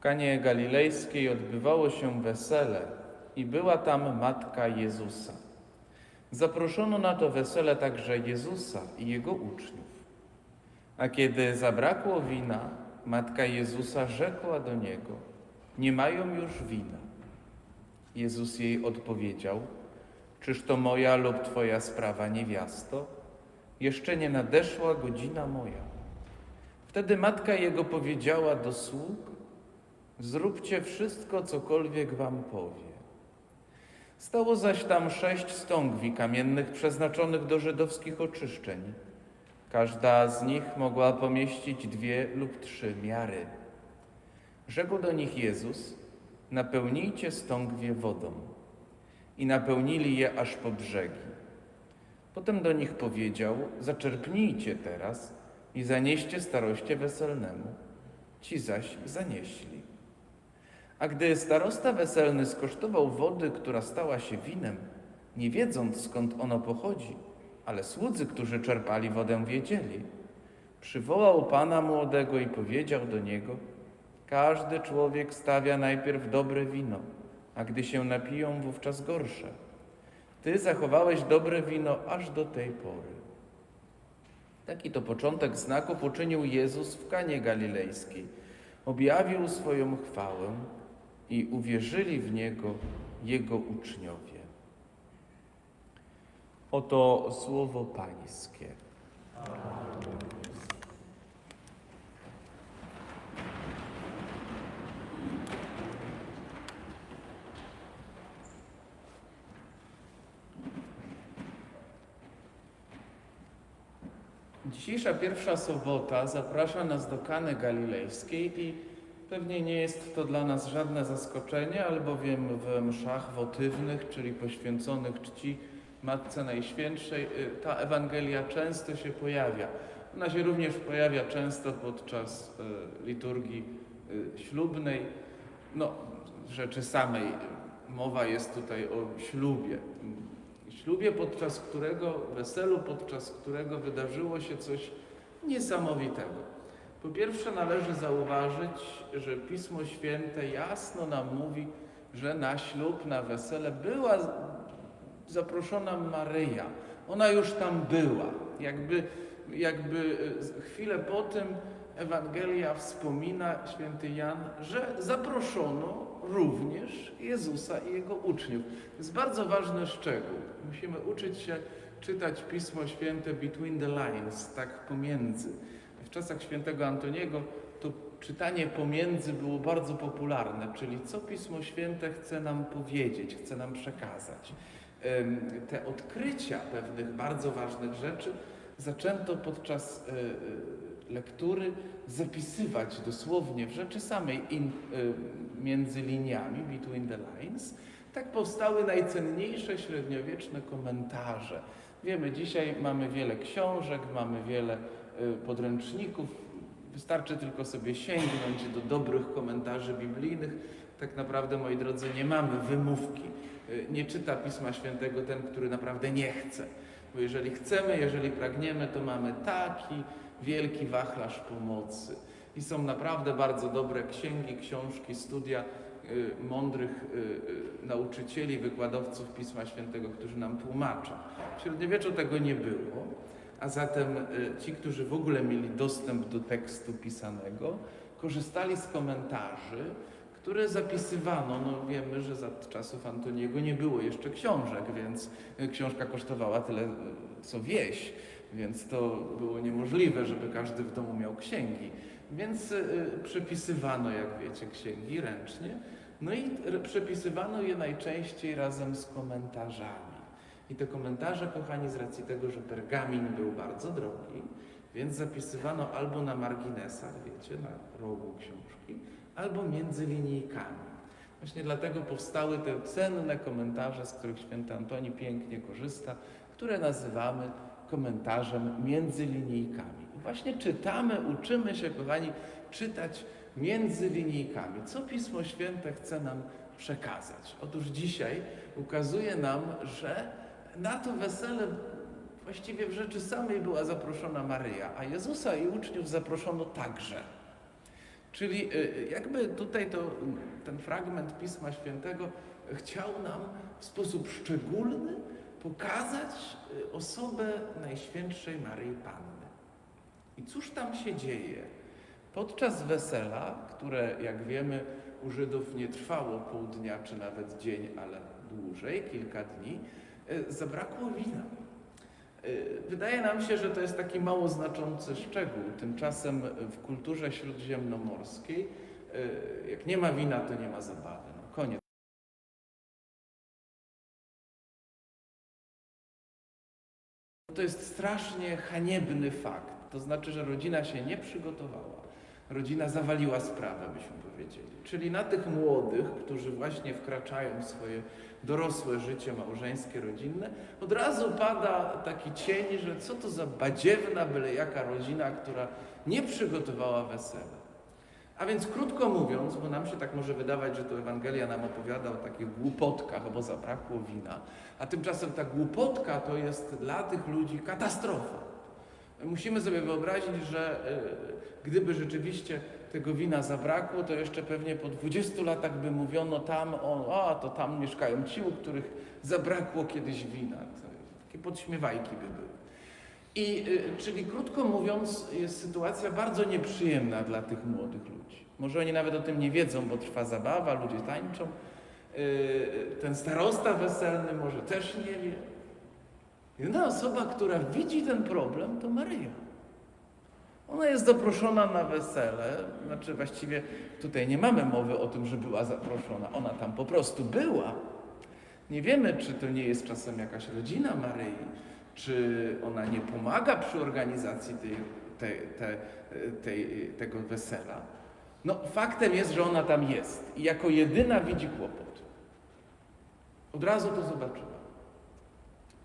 W Kanie Galilejskiej odbywało się wesele i była tam matka Jezusa. Zaproszono na to wesele także Jezusa i jego uczniów. A kiedy zabrakło wina, matka Jezusa rzekła do niego: Nie mają już wina. Jezus jej odpowiedział: Czyż to moja lub twoja sprawa, niewiasto? Jeszcze nie nadeszła godzina moja. Wtedy matka jego powiedziała do sług: Zróbcie wszystko, cokolwiek wam powie. Stało zaś tam sześć stągwi kamiennych przeznaczonych do żydowskich oczyszczeń. Każda z nich mogła pomieścić dwie lub trzy miary. Rzekł do nich Jezus: Napełnijcie stągwie wodą. I napełnili je aż po brzegi. Potem do nich powiedział: Zaczerpnijcie teraz i zanieście staroście weselnemu. Ci zaś zanieśli. A gdy starosta weselny skosztował wody, która stała się winem, nie wiedząc skąd ono pochodzi, ale słudzy, którzy czerpali wodę, wiedzieli, przywołał pana młodego i powiedział do niego: Każdy człowiek stawia najpierw dobre wino, a gdy się napiją, wówczas gorsze. Ty zachowałeś dobre wino aż do tej pory. Taki to początek znaków uczynił Jezus w Kanie Galilejskiej. Objawił swoją chwałę i uwierzyli w Niego Jego uczniowie. Oto słowo Pańskie. Dzisiejsza pierwsza sobota zaprasza nas do Kany Galilejskiej i pewnie nie jest to dla nas żadne zaskoczenie, albowiem w mszach wotywnych, czyli poświęconych czci Matce Najświętszej, y, ta Ewangelia często się pojawia. Ona się również pojawia często podczas y, liturgii y, ślubnej. No, rzeczy samej mowa jest tutaj o ślubie. Ślubie, podczas którego, weselu, podczas którego wydarzyło się coś niesamowitego. Po pierwsze, należy zauważyć, że Pismo Święte jasno nam mówi, że na ślub, na wesele była zaproszona Maryja. Ona już tam była. Jakby, jakby chwilę po tym Ewangelia wspomina, święty Jan, że zaproszono również Jezusa i Jego uczniów. To jest bardzo ważny szczegół. Musimy uczyć się czytać Pismo Święte between the lines, tak pomiędzy. W czasach świętego Antoniego to czytanie pomiędzy było bardzo popularne, czyli co Pismo Święte chce nam powiedzieć, chce nam przekazać. Te odkrycia pewnych bardzo ważnych rzeczy zaczęto podczas lektury zapisywać dosłownie w rzeczy samej in, między liniami, between the lines. Tak powstały najcenniejsze średniowieczne komentarze. Wiemy, dzisiaj mamy wiele książek, mamy wiele podręczników. Wystarczy tylko sobie sięgnąć do dobrych komentarzy biblijnych. Tak naprawdę, moi drodzy, nie mamy wymówki. Nie czyta Pisma Świętego ten, który naprawdę nie chce. Bo jeżeli chcemy, jeżeli pragniemy, to mamy taki wielki wachlarz pomocy. I są naprawdę bardzo dobre księgi, książki, studia y, mądrych y, y, nauczycieli, wykładowców Pisma Świętego, którzy nam tłumaczą. W średniowieczu tego nie było, a zatem y, ci, którzy w ogóle mieli dostęp do tekstu pisanego, korzystali z komentarzy, które zapisywano. No wiemy, że za czasów Antoniego nie było jeszcze książek, więc y, książka kosztowała tyle, y, co wieś, więc to było niemożliwe, żeby każdy w domu miał księgi. Więc przepisywano, jak wiecie, księgi ręcznie. No i przepisywano je najczęściej razem z komentarzami. I te komentarze, kochani, z racji tego, że pergamin był bardzo drogi, więc zapisywano albo na marginesach, wiecie, na rogu książki, albo między linijkami. Właśnie dlatego powstały te cenne komentarze, z których święty Antoni pięknie korzysta, które nazywamy komentarzem między linijkami. I właśnie czytamy, uczymy się, kochani, czytać między linijkami. Co Pismo Święte chce nam przekazać? Otóż dzisiaj ukazuje nam, że na to wesele właściwie w rzeczy samej była zaproszona Maryja, a Jezusa i uczniów zaproszono także. Czyli y, jakby tutaj to, ten fragment Pisma Świętego chciał nam w sposób szczególny pokazać y, osobę Najświętszej Maryi Panny. I cóż tam się dzieje? Podczas wesela, które jak wiemy u Żydów nie trwało pół dnia czy nawet dzień, ale dłużej, kilka dni, y, zabrakło wina. Y, Wydaje nam się, że to jest taki mało znaczący szczegół. Tymczasem w kulturze śródziemnomorskiej, y, jak nie ma wina, to nie ma zabawy. No, koniec. To jest strasznie haniebny fakt. To znaczy, że rodzina się nie przygotowała. Rodzina zawaliła sprawę, byśmy powiedzieli. Czyli na tych młodych, którzy właśnie wkraczają w swoje dorosłe życie małżeńskie, rodzinne, od razu pada taki cień, że co to za badziewna, byle jaka rodzina, która nie przygotowała wesela. A więc krótko mówiąc, bo nam się tak może wydawać, że to Ewangelia nam opowiada o takich głupotkach, bo zabrakło wina, a tymczasem ta głupotka to jest dla tych ludzi katastrofa. Musimy sobie wyobrazić, że e, gdyby rzeczywiście tego wina zabrakło, to jeszcze pewnie po 20 latach by mówiono tam, o, a to tam mieszkają ci, u których zabrakło kiedyś wina. Takie podśmiewajki by były. I, y, czyli krótko mówiąc, jest sytuacja bardzo nieprzyjemna dla tych młodych ludzi. Może oni nawet o tym nie wiedzą, bo trwa zabawa, ludzie tańczą. Y, Ten starosta weselny może też nie wie. Jedyna osoba, która widzi ten problem, to Maryja. Ona jest zaproszona na wesele, znaczy właściwie tutaj nie mamy mowy o tym, że była zaproszona. Ona tam po prostu była. Nie wiemy, czy to nie jest czasem jakaś rodzina Maryi, czy ona nie pomaga przy organizacji tej, tej, tej, tego wesela. No, faktem jest, że ona tam jest i jako jedyna widzi kłopot. Od razu to zobaczyła.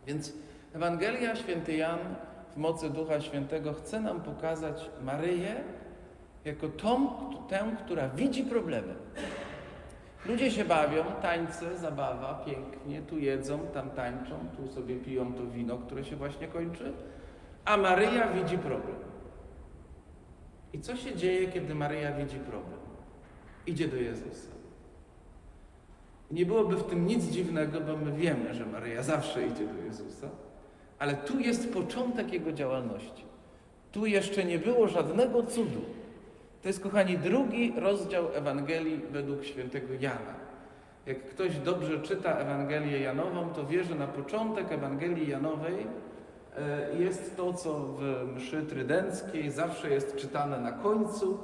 Więc Ewangelia Święty Jan w mocy Ducha Świętego chce nam pokazać Maryję jako tą, tę, która widzi problemy. Ludzie się bawią, tańce, zabawa, pięknie, tu jedzą, tam tańczą, tu sobie piją to wino, które się właśnie kończy, a Maryja widzi problem. I co się dzieje, kiedy Maryja widzi problem? Idzie do Jezusa. Nie byłoby w tym nic dziwnego, bo my wiemy, że Maryja zawsze idzie do Jezusa, ale tu jest początek Jego działalności. Tu jeszcze nie było żadnego cudu. To jest, kochani, drugi rozdział Ewangelii według świętego Jana. Jak ktoś dobrze czyta Ewangelię Janową, to wie, że na początek Ewangelii Janowej e, jest to, co w mszy trydenckiej zawsze jest czytane na końcu.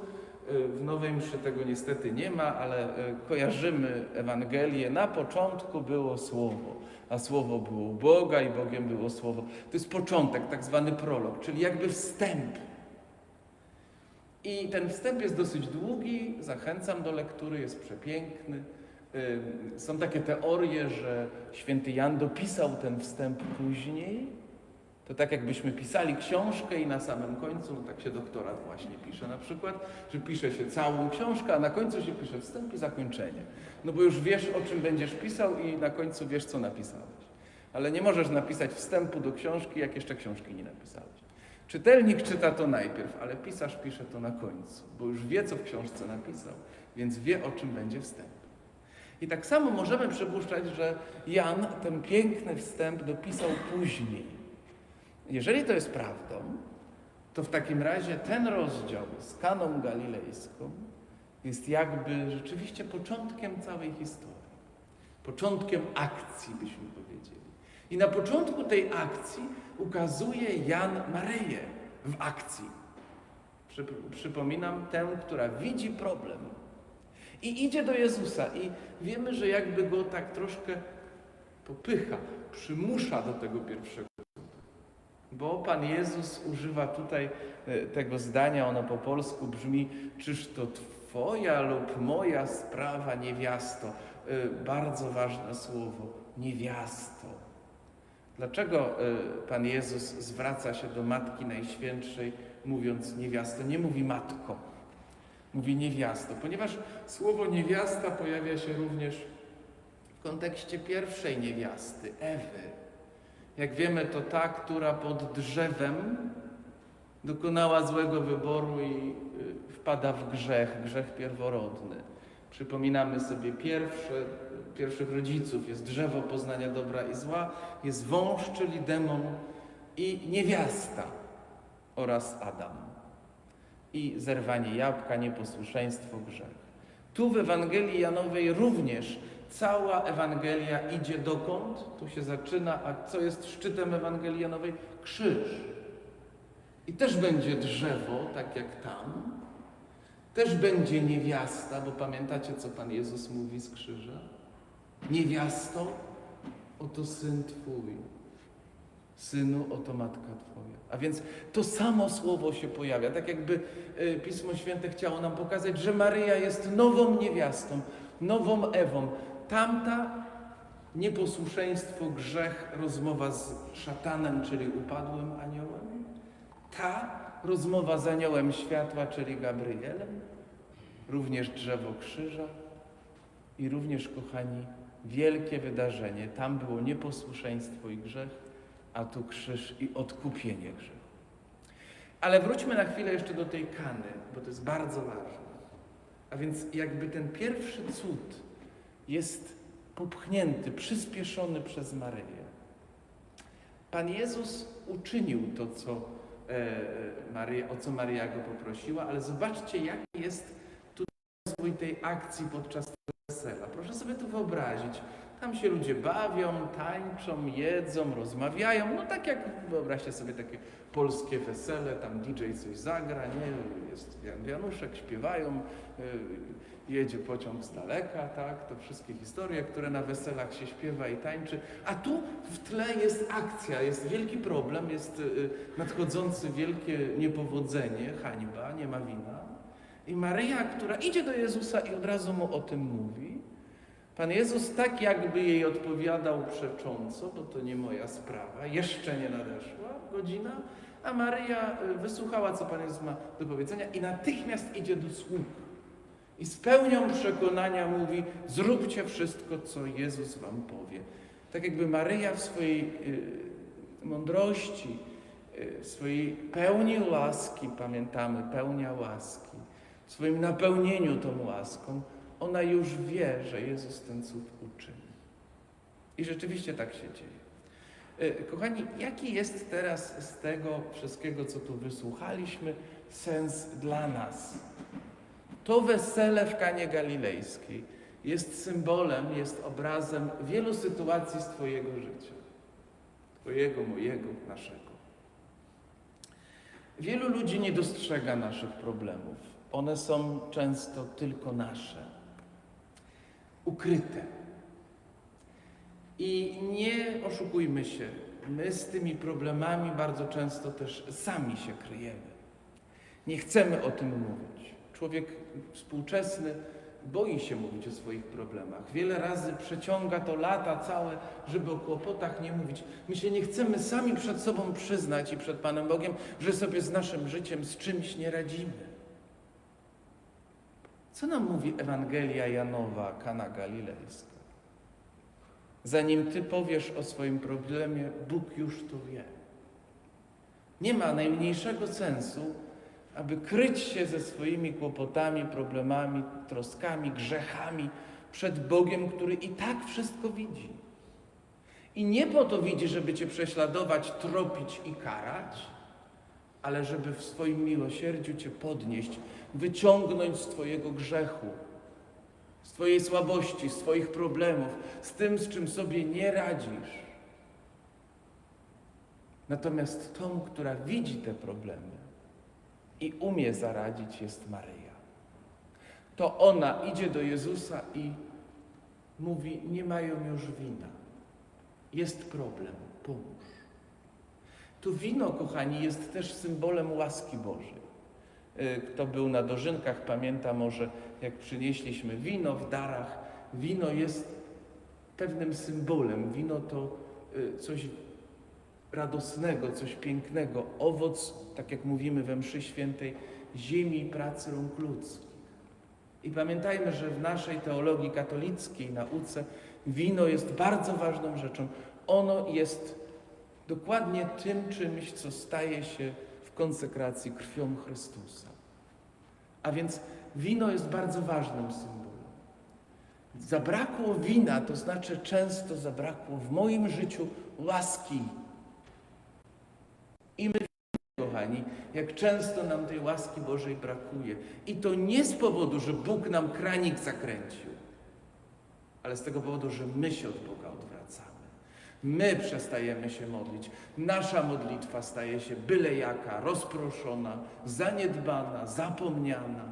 E, W Nowej Mszy tego niestety nie ma, ale e, kojarzymy Ewangelię. Na początku było Słowo, a Słowo było Boga i Bogiem było Słowo. To jest początek, tak zwany prolog, czyli jakby wstęp. I ten wstęp jest dosyć długi, zachęcam do lektury, jest przepiękny. Ym, Są takie teorie, że święty Jan dopisał ten wstęp później. To tak jakbyśmy pisali książkę i na samym końcu, no tak się doktorat właśnie pisze na przykład, że pisze się całą książkę, a na końcu się pisze wstęp i zakończenie. No bo już wiesz, o czym będziesz pisał i na końcu wiesz, co napisałeś. Ale nie możesz napisać wstępu do książki, jak jeszcze książki nie napisałeś. Czytelnik czyta to najpierw, ale pisarz pisze to na końcu, bo już wie, co w książce napisał, więc wie, o czym będzie wstęp. I tak samo możemy przypuszczać, że Jan ten piękny wstęp dopisał później. Jeżeli to jest prawdą, to w takim razie ten rozdział z Kaną Galilejską jest jakby rzeczywiście początkiem całej historii. Początkiem akcji, byśmy powiedzieli. I na początku tej akcji ukazuje Jan Maryję w akcji. Przy, przypominam tę, która widzi problem. I idzie do Jezusa i wiemy, że jakby go tak troszkę popycha, przymusza do tego pierwszego. Bo Pan Jezus używa tutaj e, tego zdania, ono po polsku brzmi, czyż to Twoja lub moja sprawa, niewiasto. E, Bardzo ważne słowo, niewiasto. Dlaczego e, Pan Jezus zwraca się do Matki Najświętszej, mówiąc niewiasto? Nie mówi matko, mówi niewiasto, ponieważ słowo niewiasta pojawia się również w kontekście pierwszej niewiasty, Ewy. Jak wiemy, to ta, która pod drzewem dokonała złego wyboru i y, wpada w grzech, grzech pierworodny. Przypominamy sobie pierwsze, pierwszych rodziców. Jest drzewo poznania dobra i zła, jest wąż, czyli demon i niewiasta oraz Adam. I zerwanie jabłka, nieposłuszeństwo, grzech. Tu w Ewangelii Janowej również cała Ewangelia idzie dokąd? Tu się zaczyna, a co jest szczytem Ewangelii Janowej? Krzyż. I też będzie drzewo, tak jak tam. Też będzie niewiasta, bo pamiętacie, co Pan Jezus mówi z krzyża? Niewiasto, oto syn Twój. Synu, oto matka Twoja. A więc to samo słowo się pojawia. Tak jakby y, Pismo Święte chciało nam pokazać, że Maryja jest nową niewiastą, nową Ewą. Tamta nieposłuszeństwo, grzech, rozmowa z szatanem, czyli upadłym aniołem. Ta rozmowa z aniołem światła, czyli Gabrielem. Również drzewo krzyża. I również, kochani, wielkie wydarzenie. Tam było nieposłuszeństwo i grzech, a tu krzyż i odkupienie grzechu. Ale wróćmy na chwilę jeszcze do tej kany, bo to jest bardzo ważne. A więc jakby ten pierwszy cud jest popchnięty, przyspieszony przez Maryję. Pan Jezus uczynił to, co, e, Maryja, o co Maryja go poprosiła, ale zobaczcie, jaki jest tutaj rozwój tej akcji podczas tego wesela. Proszę sobie to wyobrazić. Tam się ludzie bawią, tańczą, jedzą, rozmawiają. No tak jak wyobraźcie sobie takie polskie wesele, tam DJ coś zagra, nie? Jest Jan Januszek, śpiewają, y, jedzie pociąg z daleka, tak? To wszystkie historie, które na weselach się śpiewa i tańczy. A tu w tle jest akcja, jest wielki problem, jest y, nadchodzący wielkie niepowodzenie, hańba, nie ma wina. I Maryja, która idzie do Jezusa i od razu mu o tym mówi, Pan Jezus tak jakby jej odpowiadał przecząco, bo to nie moja sprawa, jeszcze nie nadeszła godzina, a Maryja y, wysłuchała, co Pan Jezus ma do powiedzenia i natychmiast idzie do sług. I z pełnią przekonania mówi, zróbcie wszystko, co Jezus wam powie. Tak jakby Maryja w swojej y, mądrości, y, w swojej pełni łaski, pamiętamy, pełnia łaski, w swoim napełnieniu tą łaską, ona już wie, że Jezus ten cud uczyni. I rzeczywiście tak się dzieje. Y, Kochani, jaki jest teraz z tego wszystkiego, co tu wysłuchaliśmy, sens dla nas? To wesele w Kanie Galilejskiej jest symbolem, jest obrazem wielu sytuacji z Twojego życia. Twojego, mojego, naszego. Wielu ludzi nie dostrzega naszych problemów. One są często tylko nasze ukryte. I nie oszukujmy się, my z tymi problemami bardzo często też sami się kryjemy. Nie chcemy o tym mówić. Człowiek współczesny boi się mówić o swoich problemach. Wiele razy przeciąga to lata całe, żeby o kłopotach nie mówić. My się nie chcemy sami przed sobą przyznać i przed Panem Bogiem, że sobie z naszym życiem z czymś nie radzimy. Co nam mówi Ewangelia Janowa, Kana Galilejska? Zanim Ty powiesz o swoim problemie, Bóg już to wie. Nie ma najmniejszego sensu, aby kryć się ze swoimi kłopotami, problemami, troskami, grzechami przed Bogiem, który i tak wszystko widzi. I nie po to widzi, żeby Cię prześladować, tropić i karać, ale żeby w swoim miłosierdziu Cię podnieść, wyciągnąć z Twojego grzechu, z Twojej słabości, z Twoich problemów, z tym, z czym sobie nie radzisz. Natomiast tą, która widzi te problemy i umie zaradzić, jest Maryja. To ona idzie do Jezusa i mówi: Nie mają już wina. Jest problem, pomóż. Tu wino, kochani, jest też symbolem łaski Bożej. Y, Kto był na dożynkach, pamięta może, jak przynieśliśmy wino w darach. Wino jest pewnym symbolem. Wino to y, coś radosnego, coś pięknego. Owoc, tak jak mówimy we mszy świętej, ziemi i pracy rąk ludzkich. I pamiętajmy, że w naszej teologii katolickiej, nauce, wino jest bardzo ważną rzeczą. Ono jest dokładnie tym czymś, co staje się w konsekracji krwią Chrystusa. A więc wino jest bardzo ważnym symbolem. Zabrakło wina, to znaczy często zabrakło w moim życiu łaski. Kochani, jak często nam tej łaski Bożej brakuje. I to nie z powodu, że Bóg nam kranik zakręcił, ale z tego powodu, że my się od Boga odwracamy. My przestajemy się modlić. Nasza modlitwa staje się byle jaka, rozproszona, zaniedbana, zapomniana.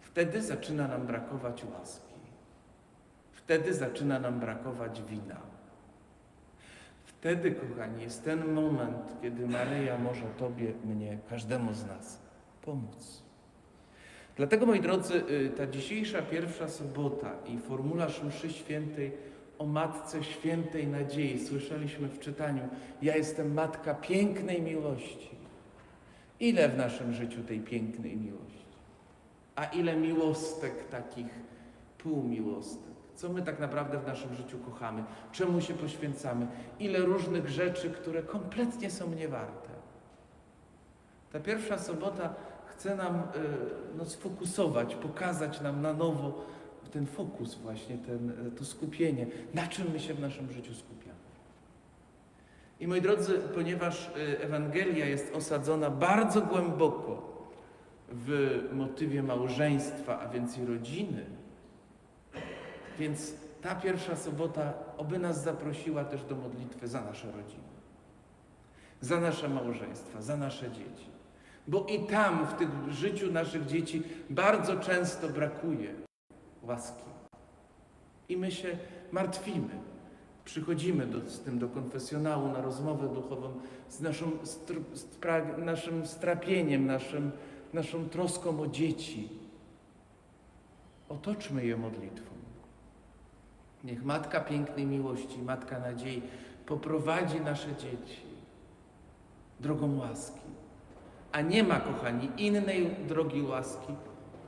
Wtedy zaczyna nam brakować łaski. Wtedy zaczyna nam brakować wina. Wtedy, kochani, jest ten moment, kiedy Maryja może Tobie, mnie, każdemu z nas pomóc. Dlatego, moi drodzy, y, ta dzisiejsza pierwsza sobota i formularz mszy świętej o Matce Świętej Nadziei. Słyszeliśmy w czytaniu, ja jestem Matka pięknej miłości. Ile w naszym życiu tej pięknej miłości? A ile miłostek takich półmiłostek? Co my tak naprawdę w naszym życiu kochamy? Czemu się poświęcamy? Ile różnych rzeczy, które kompletnie są niewarte? Ta pierwsza sobota chce nam y, no, sfokusować, pokazać nam na nowo ten fokus właśnie, ten, y, to skupienie, na czym my się w naszym życiu skupiamy. I moi drodzy, ponieważ y, Ewangelia jest osadzona bardzo głęboko w motywie małżeństwa, a więc i rodziny, więc ta pierwsza sobota oby nas zaprosiła też do modlitwy za nasze rodziny, za nasze małżeństwa, za nasze dzieci. Bo i tam, w tym życiu naszych dzieci, bardzo często brakuje łaski. I my się martwimy. Przychodzimy do, z tym do konfesjonału na rozmowę duchową z naszym strapieniem, naszym, naszą troską o dzieci. Otoczmy je modlitwą. Niech Matka Pięknej Miłości, Matka Nadziei poprowadzi nasze dzieci drogą łaski. A nie ma, kochani, innej drogi łaski,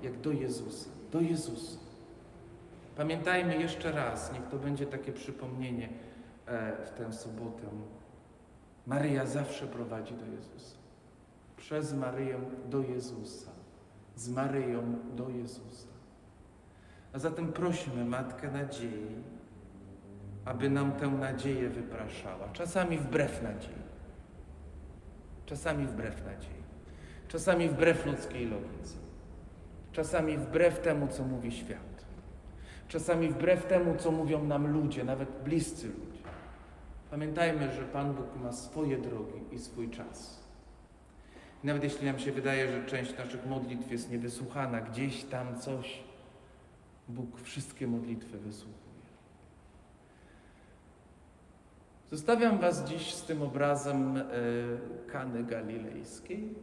jak do Jezusa. Do Jezusa. Pamiętajmy jeszcze raz, niech to będzie takie przypomnienie e, w tę sobotę. Maryja zawsze prowadzi do Jezusa. Przez Maryję do Jezusa. Z Maryją do Jezusa. A zatem prosimy Matkę Nadziei, aby nam tę nadzieję wypraszała. Czasami wbrew nadziei. Czasami wbrew nadziei. Czasami wbrew ludzkiej logice. Czasami wbrew temu, co mówi świat. Czasami wbrew temu, co mówią nam ludzie, nawet bliscy ludzie. Pamiętajmy, że Pan Bóg ma swoje drogi i swój czas. Nawet jeśli nam się wydaje, że część naszych modlitw jest niewysłuchana, gdzieś tam coś, Bóg wszystkie modlitwy wysłuchuje. Zostawiam Was dziś z tym obrazem e, Kany Galilejskiej,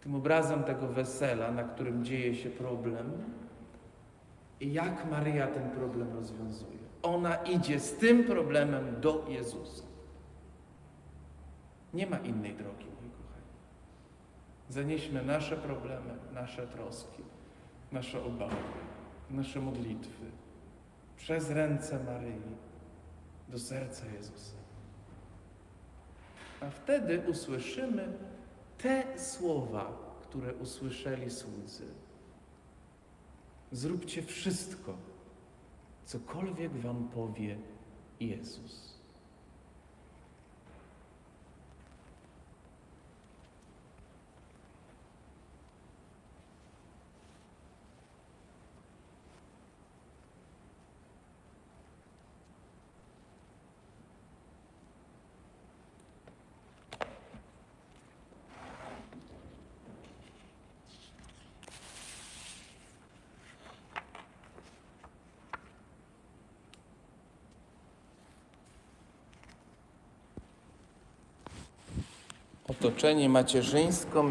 tym obrazem tego wesela, na którym dzieje się problem i jak Maryja ten problem rozwiązuje. Ona idzie z tym problemem do Jezusa. Nie ma innej drogi, moi kochani. Zanieśmy nasze problemy, nasze troski, nasze obawy, nasze modlitwy przez ręce Maryi do serca Jezusa. A wtedy usłyszymy te słowa, które usłyszeli słudzy. Zróbcie wszystko, cokolwiek wam powie Jezus. Otoczenie macierzyńsko